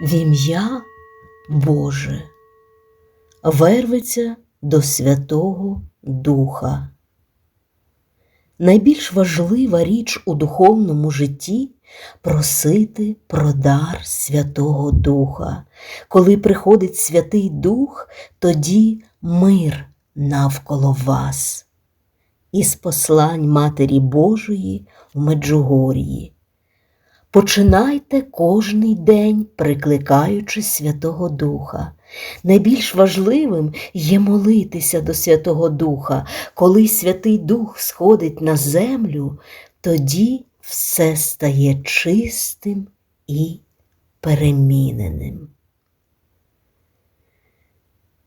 в ім'я Боже, верветься до Святого Духа. Найбільш важлива річ у духовному житті просити про дар Святого Духа. Коли приходить Святий Дух, тоді мир навколо вас. Із послань Матері Божої в Меджугорії. Починайте кожний день, прикликаючи Святого Духа. Найбільш важливим є молитися до Святого Духа. Коли Святий Дух сходить на землю, тоді все стає чистим і переміненим.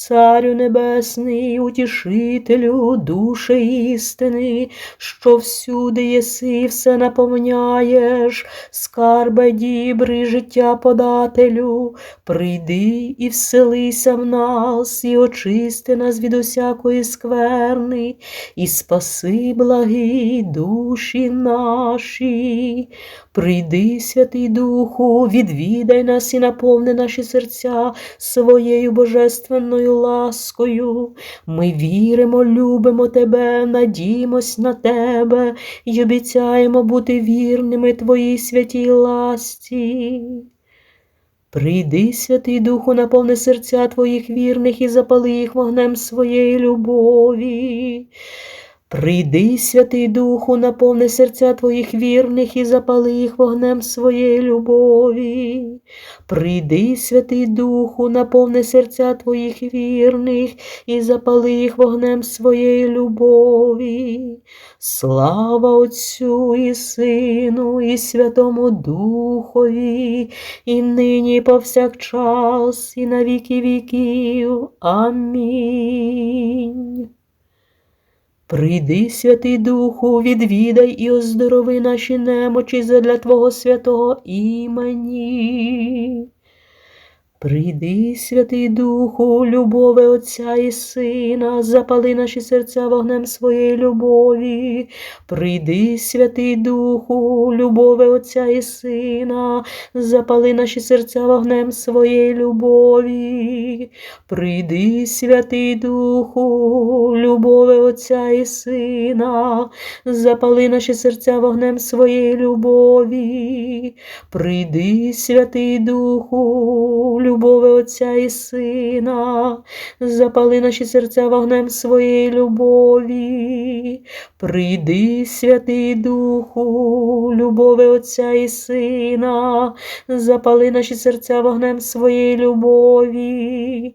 Царю Небесний, утішителю, душе істини, що всюди єси все наповняєш, скарбе дібри, життя подателю, прийди і вселися в нас, і очисти нас від усякої скверни, і спаси благі душі наші. Прийди, Святий Духу, відвідай нас і наповни наші серця своєю божественною ласкою. Ми віримо, любимо Тебе, надімось на Тебе і обіцяємо бути вірними Твоїй святій ласті. Прийди, Святий Духу, наповни серця Твоїх вірних і запали їх вогнем своєї любові. Прийди, Святий Духу, наповни серця Твоїх вірних і запали їх вогнем своєї любові. Прийди, Святий Духу, наповни серця Твоїх вірних і запали їх вогнем своєї любові. Слава Отцю і Сину, і Святому Духові, і нині, і повсякчас, і на віки віків. Амінь. Прийди, Святий Духу, відвідай і оздорови наші немочі задля Твого святого імені. Прийди, Святий Духу, любове Отця і Сина, запали наші серця вогнем своєї любові. Прийди, Святий Духу, любове Отця і Сина, запали наші серця вогнем своєї любові. Прийди, Святий Духу, любове Отця і Сина, запали наші серця вогнем своєї любові. Прийди, Святий Духу, любове Отця і Сина, запали наші серця вогнем своєї любові. Прийди, Святий Духу, любови Отця і Сина, запали наші серця вогнем своєї любові.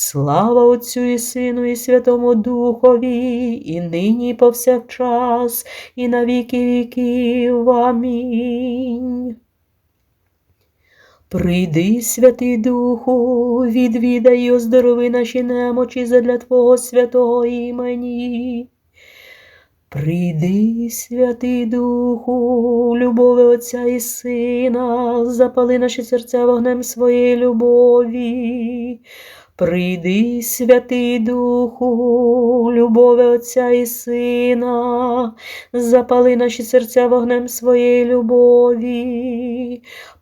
Слава Отцю і Сину, і Святому Духові, і нині, і повсякчас, і на віки віків. Амінь. Прийди, Святий Духу, відвідай оздорови наші немочі задля Твого святого імені. Прийди, Святий Духу, любове Отця і Сина, запали наші серця вогнем своєї любові. Прийди, Святий Духу, любове Отця і Сина, запали наші серця вогнем своєї любові.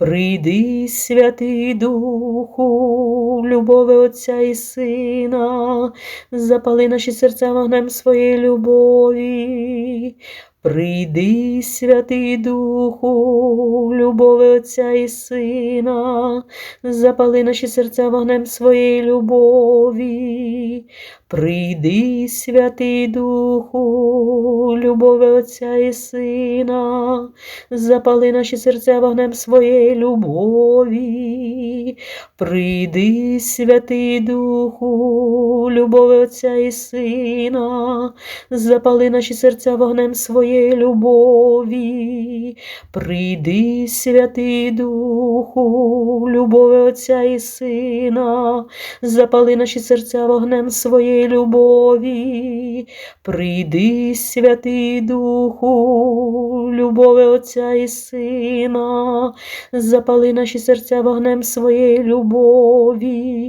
Прийди, Святий Духу, любови Отця і Сина, запали наші серця вогнем своєї любові. Прийди, Святий Духу, любові Отця і Сина, запали наші серця вогнем своєї любові. Прийди, Святий Духу, любові Отця і Сина, запали наші серця вогнем своєї любові. Прийди, Святий Духу, любові Отця і Сина, запали наші серця вогнем своєї любові. Прийди, Святий Духу, любові Отця і Сина, запали наші серця вогнем своєї любові. Прийди, Святий Духу, любові Отця і Сина, запали наші серця вогнем своєї любові.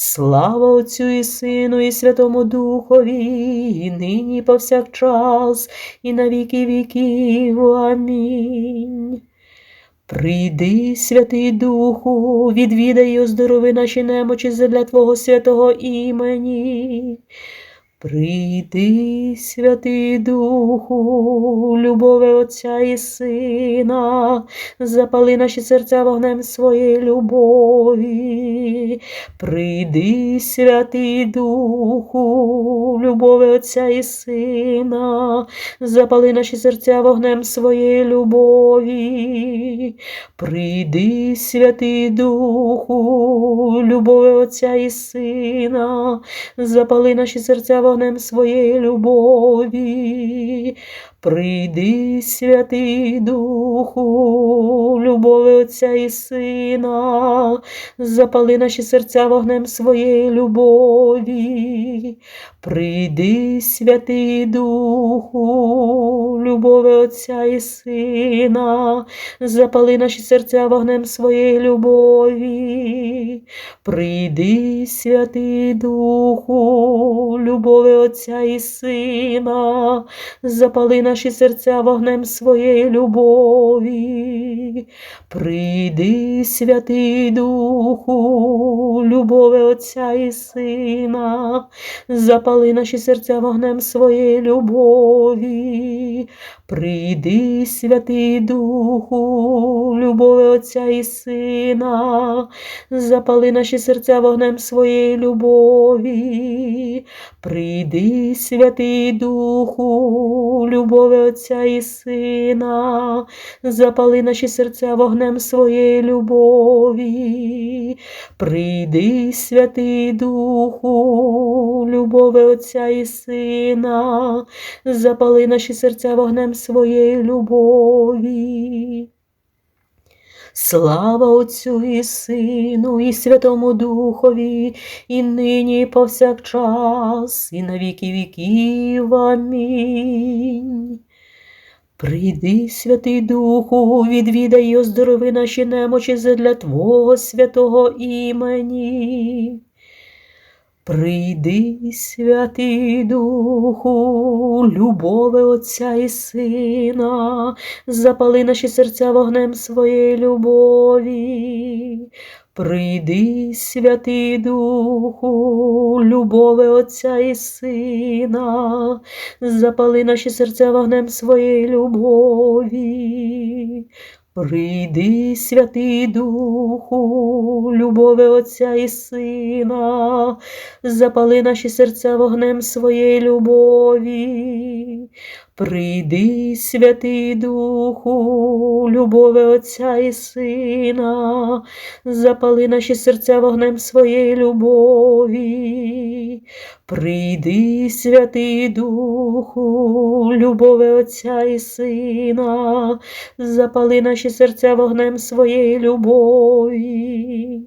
Слава Отцю і Сину, і Святому Духові, і нині, і повсякчас, і на віки віків. Амінь. Прийди, Святий Духу, відвідай і оздорови наші немочі задля Твого святого імені. Прийди, Святий Духу, любові Отця і Сина, запали наші серця вогнем своєї любові. Прийди, Святий Духу, любові Отця і Сина, запали наші серця вогнем своєї любові. Прийди, Святий Духу, любові Отця і Сина, запали наші серця вогнем своєї любові. Прийди, Святий Духу, любові Отця і Сина, запали наші серця вогнем своєї любові. Прийди, Святий Духу, любові Отця і Сина, запали наші серця вогнем своєї любові. Прийди, Святий Духу, любові Отця і Сина, запали наші серця вогнем своєї любові. Прийди, Святий Духу, любові Отця і Сина, запали наші серця вогнем своєї любові. Прийди, Святий Духу, любові Отця і Сина, запали наші серця вогнем своєї любові. Прийди, Святий Духу, любові Отця і Сина, запали наші серця вогнем своєї любові. Прийди, Святий Духу, любові Отця і Сина, запали наші серця вогнем своєї любові. Слава Отцю і Сину, і Святому Духові, і нині, і повсякчас, і на віки віків. Амінь. Прийди, Святий Духу, відвідай оздорови наші немочі задля Твого святого імені. Прийди, Святий Духу, любові Отця і Сина, запали наші серця вогнем своєї любові. Прийди, Святий Духу, любові Отця і Сина, запали наші серця вогнем своєї любові. Прийди, Святий Духу, любові Отця і Сина, запали наші серця вогнем своєї любові. Прийди, Святий Духу, любові Отця і Сина, запали наші серця вогнем своєї любові. Прийди, Святий Духу, любові Отця і Сина, запали наші серця вогнем своєї любові.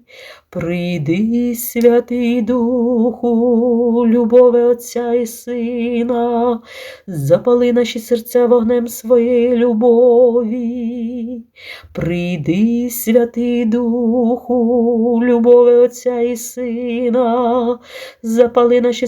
Прийди, святий Духу, любове Отця і Сина, запали наші серця вогнем своєї любові. Прийди, святий Духу, любове Отця і Сина, запали наші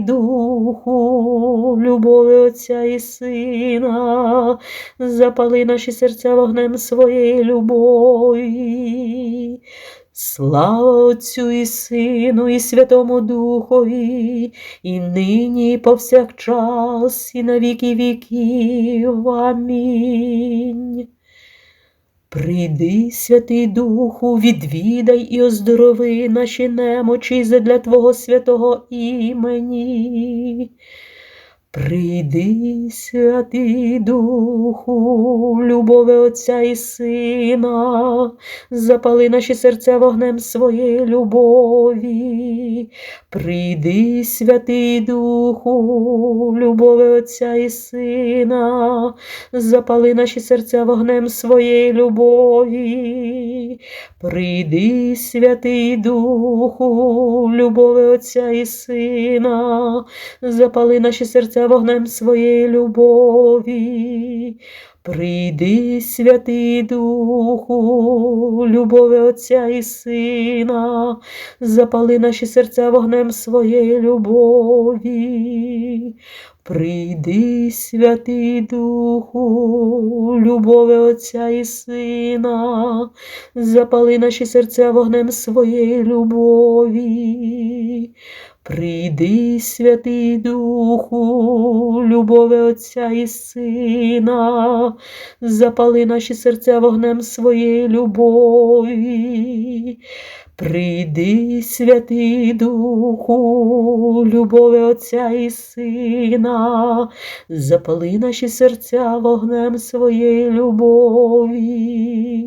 Духу, любове Отця і Сина, запали наші серця вогнем своєї любові. Слава Отцю і Сину, і Святому Духові, і нині, і повсякчас, і на віки віків. Амінь. Прийди, Святий Духу, відвідай і оздорови наші немочі задля Твого святого імені. Прийди, Святий Духу, любове Отця і Сина, запали наші серця вогнем своєї любові. Прийди, Святий Духу, любове Отця і Сина, запали наші серця вогнем своєї любові. Прийди, Святий Духу, любове Отця і Сина, запали наші серця вогнем своєї любові. Прийди, Святий Духу, любове Отця і Сина, запали наші серця вогнем своєї любові. Прийди, Святий Духу, любове Отця і Сина, запали наші серця вогнем своєї любові. Прийди, Святий Духу, любове Отця і Сина, запали наші серця вогнем своєї любові. Прийди, Святий Духу, любове Отця і Сина, запали наші серця вогнем своєї любові.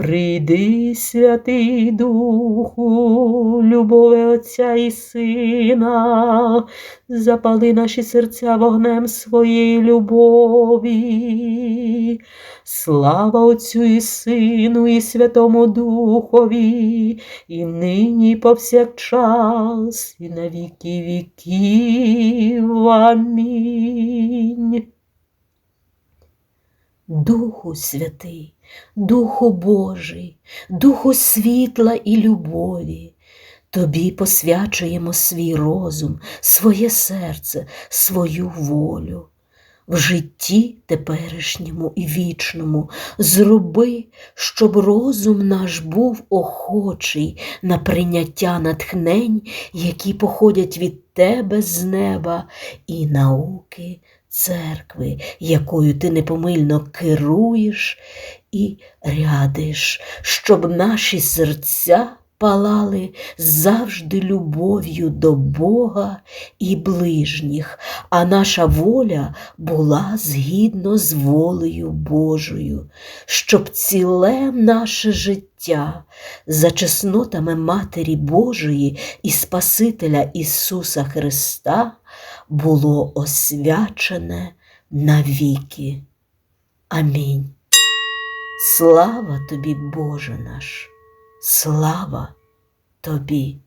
Прийди, Святий Духу, любове Отця і Сина, запали наші серця вогнем своєї любові. Слава Отцю і Сину, і Святому Духові, і нині, повсякчас, і на віки віків. Амінь. Духу Святий, Духу Божий, Духу світла і любові, Тобі посвячуємо свій розум, своє серце, свою волю. В житті теперішньому і вічному зроби, щоб розум наш був охочий на прийняття натхнень, які походять від Тебе з неба, і науки церкви, якою ти непомильно керуєш і рядиш, щоб наші серця палали завжди любов'ю до Бога і ближніх, а наша воля була згідно з волею Божою, щоб ціле наше життя за чеснотами Матері Божої і Спасителя Ісуса Христа було освячене навіки. Амінь. Слава тобі, Боже наш, слава тобі.